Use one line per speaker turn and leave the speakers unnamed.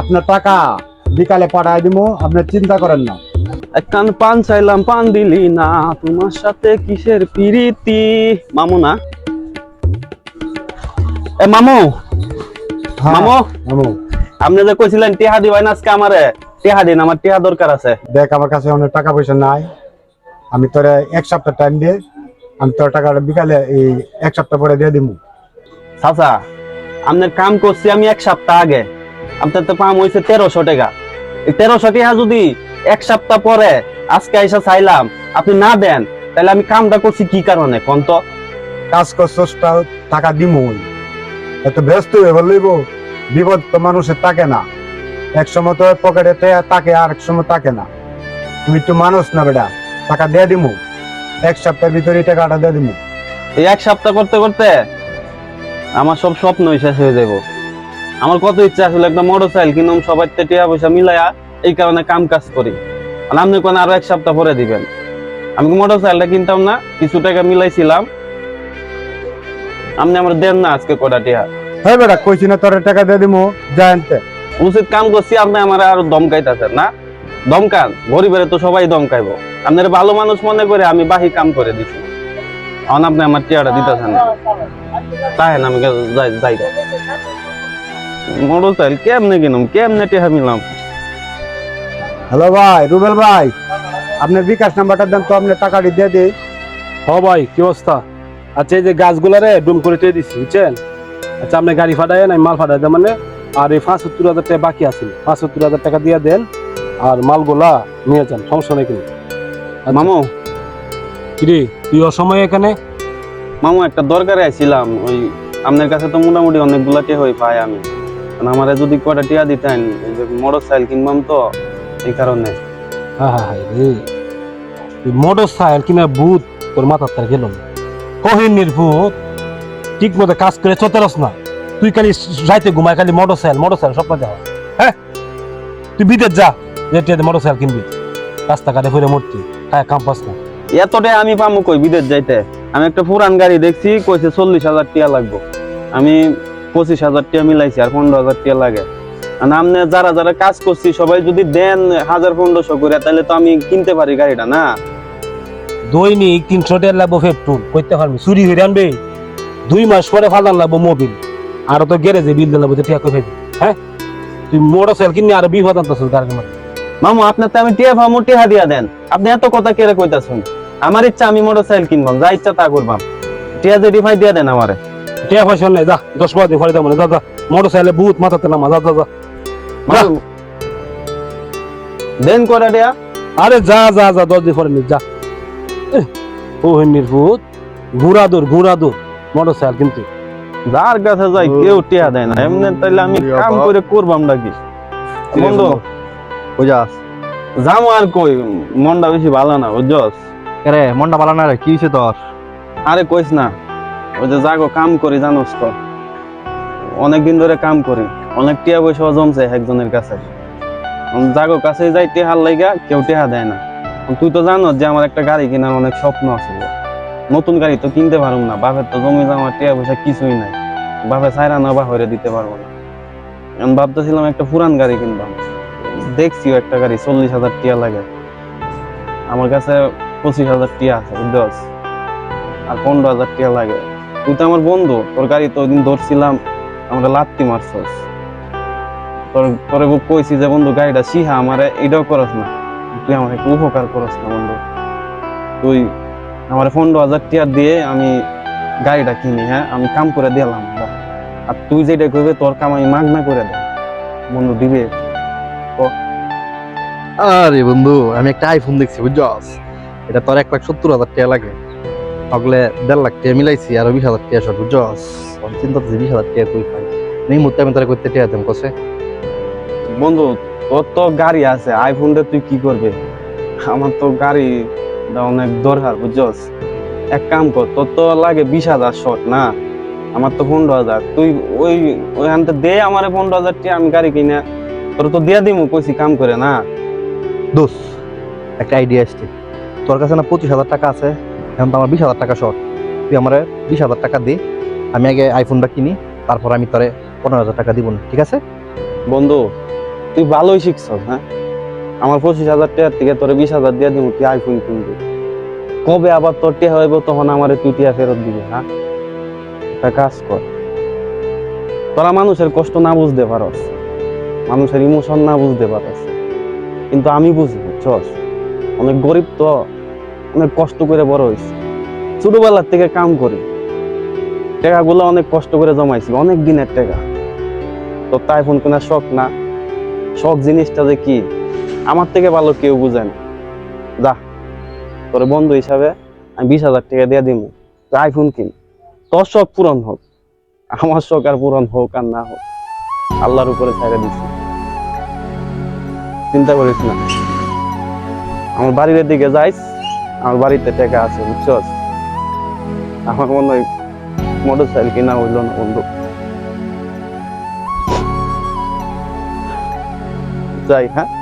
আপনার টাকা বিকালে পাঠায় দিব আপনি চিন্তা করেন না।
একখান পান চাইলাম পান দিলি না। তোমার সাথে কিসের পিরিতি? মামু না? এ মামু!
হ্যাঁ,
মামু!
মামু।
আপনি যে কইছিলেন টিহা দিবেন আজকে আমারে। টিহা দিন আমার টিহা দরকার আছে।
দেখ আমার কাছে অনেক টাকা পয়সা নাই। আমি তোরে এক সপ্তাহ টাইম দিয়ে আমি তোর টাকাটা বিকালে এই এক সপ্তাহ পরে দিয়ে দিব
চাচা আপনার কাম করছি আমি এক সপ্তাহ আগে। আপনার তো পাম হয়েছে তেরোশো টাকা। এই তেরোশো টাকা যদি এক সপ্তাহ পরে আজকে এসে চাইলাম আপনি না দেন তাহলে আমি কামটা করছি কি কারণে কোন তো?
কাজ করছস তা- টাকা দিব এত ব্যস্ত হয়ে বললিব বিপদ তো মানুষের থাকে না। এক সময় তো পকেটে তাকে আর এক সময় তাকে না। তুমি তো মানুষ না বেটা টাকা দিয়ে দিব এক সপ্তাহের ভিতরে টাকাটা দিয়ে দিব
এই এক সপ্তাহ করতে করতে আমার সব স্বপ্নই শেষ হয়ে যাব আমার কত ইচ্ছা আসলে একটা মোটর সাইকেল কিনুম সবাই টিয়া পয়সা মিলাইয়া এই কারণে কাম কাজ করি। আর আপনি কোন আরও এক সপ্তাহ পরে দিবেন। আমি মোটর সাইকেলটা কিনতাম না? কিছু টাকা মিলাইছিলাম। আপনি আমার দেন না আজকে কটা টিয়া।
হ্যাঁ বেটা কইছি না তোর টাকা দিয়ে দিব যা আনতে।
উচিত কাম করছি আপনি আমার আরও দমকাইতেছেন না? দমকান? গরিবের তো সবাই দমকাইবো। আপনার ভালো মানুষ মনে করে আমি বাহি কাম করে দিছি। এখন আপনি আমার টিয়াটা দিতেছেন না। তাই না আমি যাই যাই। মোটর সাইকেল কেমনে কিনুম কেমনে টিয়া মিলাম
হ্যালো ভাই রুবেল ভাই আপনার বিকাশ নাম্বারটা দেন তো আপনার টাকাটি দিয়ে দিই।
হ ভাই কি অবস্থা? আচ্ছা এই যে গাছগুলারে ডুম করে টেয়ে দিচ্ছি বুঝছেন? আচ্ছা আপনি গাড়ি ফাটাই আমি মাল ফাটাই দেন মানে? আর এই পাঁচ সত্তর হাজার টাকা বাকি আছে পাঁচ সত্তর হাজার টাকা দিয়ে দেন আর মালগুলা নিয়ে যান সমস্যা নেই কিন্তু
মামু?
কিরে তুই অসময় এখানে?
মামু একটা দরকারে আইছিলাম ওই আপনার কাছে তো মোটামুটি অনেকগুলা হয়ে পাই আমি। আমার যদি কটা টিয়া দিতেন এই যে মোটর সাইকেল কিনবাম তো এই কারণে।
হ্যাঁ হ্যাঁ হ্যাঁ রে। মোটর সাইকেল কিনা ভূত তোর মাথার তার গেল না। কহিনীর ভূত ঠিক মতো কাজ করে চতেরস না। তুই খালি রাইতে ঘুমায় খালি মোটর সাইকেল মোটর সাইকেল স্বপ্ন দেওয়া হ্যাঁ? তুই বিদেশ যা যেতে মোটর সাইকেল কিনবি। রাস্তাঘাটে ফিরে মরতি হ্যাঁ কাম পাস না।
এতটাই আমি পামু কই বিদেশ যাইতে? আমি একটা পুরান গাড়ি দেখছি কইছে চল্লিশ হাজার টিয়া লাগবো। আমি পঁচিশ হাজার টিয়া মিলাইছি আর পনেরো হাজার টিয়া লাগে। আর আপনি যারা যারা কাজ করছি সবাই যদি দেন হাজার পনেরোশো করে তাহলে তো আমি কিনতে পারি গাড়িটা না?
দৈনিক তিনশো টাকা লাগবো পেট্রোল করতে পারবি? চুরি হয়ে আনবে? দুই মাস পরে ফালান লাগবো মোবিল। আর তো গ্যারেজে বিল করে ফেলবি হ্যাঁ? তুই মোটর সাইকেল কিনে আর বিপদ আনতেছিস গাড়ির মধ্যে
মামু আপনার তো আমি টিয়া ফামু টিয়া দিয়া দেন। আপনি এত কথা কেড়ে কইতাছেন? আমার ইচ্ছা আমি মোটর সাইকেল কিনবাম যা ইচ্ছা তা করবাম। টিয়া যে রিফাই দিয়া দেন আমারে।
টিয়া পয়সা নেই যা দশ বারো দিন পরে দেবো না যা যা মোটর সাইকেলে বহুত মাথাতে নামা যা যা যা।
দেন কটা টিয়া?
আরে যা যা যা দশ দিন পরে নি যা। ও হেন্নির ভূত ঘুরা দূর ঘুরা দূর মোটর সাইকেল কিন্তু।
যার কাছে যাই কেউ টিয়া দেয় না। এমনি তাইলে আমি কাম করে করবাম নাকি? বন্ধু
বুঝাস
যাব আর কই মনটা বেশি ভালো না বুঝছস?
রে মনটা ভালো না রে? কি হয়েছে তোর?
আরে কইস না। ওই যে যাগো কাম করি, জানোস তো। অনেকদিন ধরে কাম করি। অনেক টিয়া পয়সা জমছে একজনের কাছে। যাগো কাছে যাই, টেহার লাইগা কেউ টেহা দেয় না। তুই তো জানো যে আমার একটা গাড়ি কেনার অনেক স্বপ্ন আছে নতুন গাড়ি তো কিনতে পারব না। বাপের তো জমি জমা, টিয়া পয়সা কিছুই নাই। বাপে সাইরা না বা হইরে দিতে পারব না। এখন ভাবতেছিলাম একটা পুরান গাড়ি কিনবাম। দেখছিও একটা গাড়ি, চল্লিশ হাজার টিয়া লাগে। আমার কাছে পঁচিশ হাজার টিয়া আছে বুঝছস আর পনেরো হাজার টিয়া লাগে। তুই তো আমার বন্ধু, তোর গাড়ি তো ওইদিন ধরছিলাম আমরা লাত্তি মারছস। তোর খুব কইছি যে, বন্ধু, গাড়িটা সিহা, আমারে এটাও করস না। তুই আমার একটু উপকার করস না, বন্ধু। তুই আমার পনেরো হাজার টিয়ার দিয়ে আমি গাড়িটা কিনি হ্যাঁ? আমি কাম করে দিলাম আর তুই যেটা করবে তোর কাম আমি মাগনা করে দে। বন্ধু, দিবে
আরে বন্ধু, আমি একটা আইফোন দেখছি, বুঝছস? এটা তোর এক লাখ সত্তর হাজার টাকা লাগে। তাহলে দেড় লাখ টাকা মিলাইছি আর বিশ হাজার টাকা শর্ট বুঝছস চিন্তা করছি বিশ হাজার টাকা তুই পাই। এই মুহূর্তে আমি তোরা করতে টাকা দেন কসে?
বন্ধু তোর তো গাড়ি আছে আইফোনটা তুই কি করবে? আমার তো গাড়ি অনেক দরকার বুঝছস এক কাম কর তোর তো লাগে বিশ হাজার শর্ট না? আমার তো পনেরো হাজার। তুই ওই ওইখানটা দে আমার পনেরো হাজার টি আমি গাড়ি কিনে তোর তো দিয়া দিমু কইছি কাম করে না?
দোষ একটা আইডিয়া আসছে। তোর কাছে না পঁচিশ হাজার টাকা আছে? এখন তো আমার বিশ হাজার টাকা শর্ট তুই আমার বিশ হাজার টাকা দে, আমি আগে আইফোনটা কিনি, তারপর আমি তোরে পনেরো হাজার টাকা দিব না ঠিক আছে?
বন্ধু, তুই ভালোই শিখছ হ্যাঁ? আমার পঁচিশ হাজার টাকার থেকে তোর বিশ হাজার দিয়ে দিব, তুই আইফোন কিনবি। কবে আবার তোর টিয়া হইব, তখন আমার তুই টিয়া ফেরত দিবি হ্যাঁ? একটা কাজ কর। তোরা মানুষের কষ্ট না বুঝতে পারস, মানুষের ইমোশন না বুঝতে পারস, কিন্তু আমি বুঝি চস অনেক গরিব তো। অনেক কষ্ট করে বড় হয়েছি। ছোটবেলার থেকে কাম করি। টাকাগুলো অনেক কষ্ট করে জমাইছি, অনেক দিনের টাকা। তো তাই ফোন কেনার শখ না। শখ জিনিসটা যে কি, আমার থেকে ভালো কেউ বুঝে না। যা, তোর বন্ধু হিসাবে আমি বিশ হাজার টাকা দিয়ে দিব আইফোন কিন। তোর শখ পূরণ হোক। আমার শখ আর পূরণ হোক আর না হোক। আল্লাহর উপরে ছেড়ে দিছি। চিন্তা করিস না। আমার বাড়ির দিকে যাইস। আমার বাড়িতে টাকা আছে, বুঝছস? আমার মনে হয় মোটর সাইকেল কেনা হইল না, বন্ধু। যাই হ্যাঁ?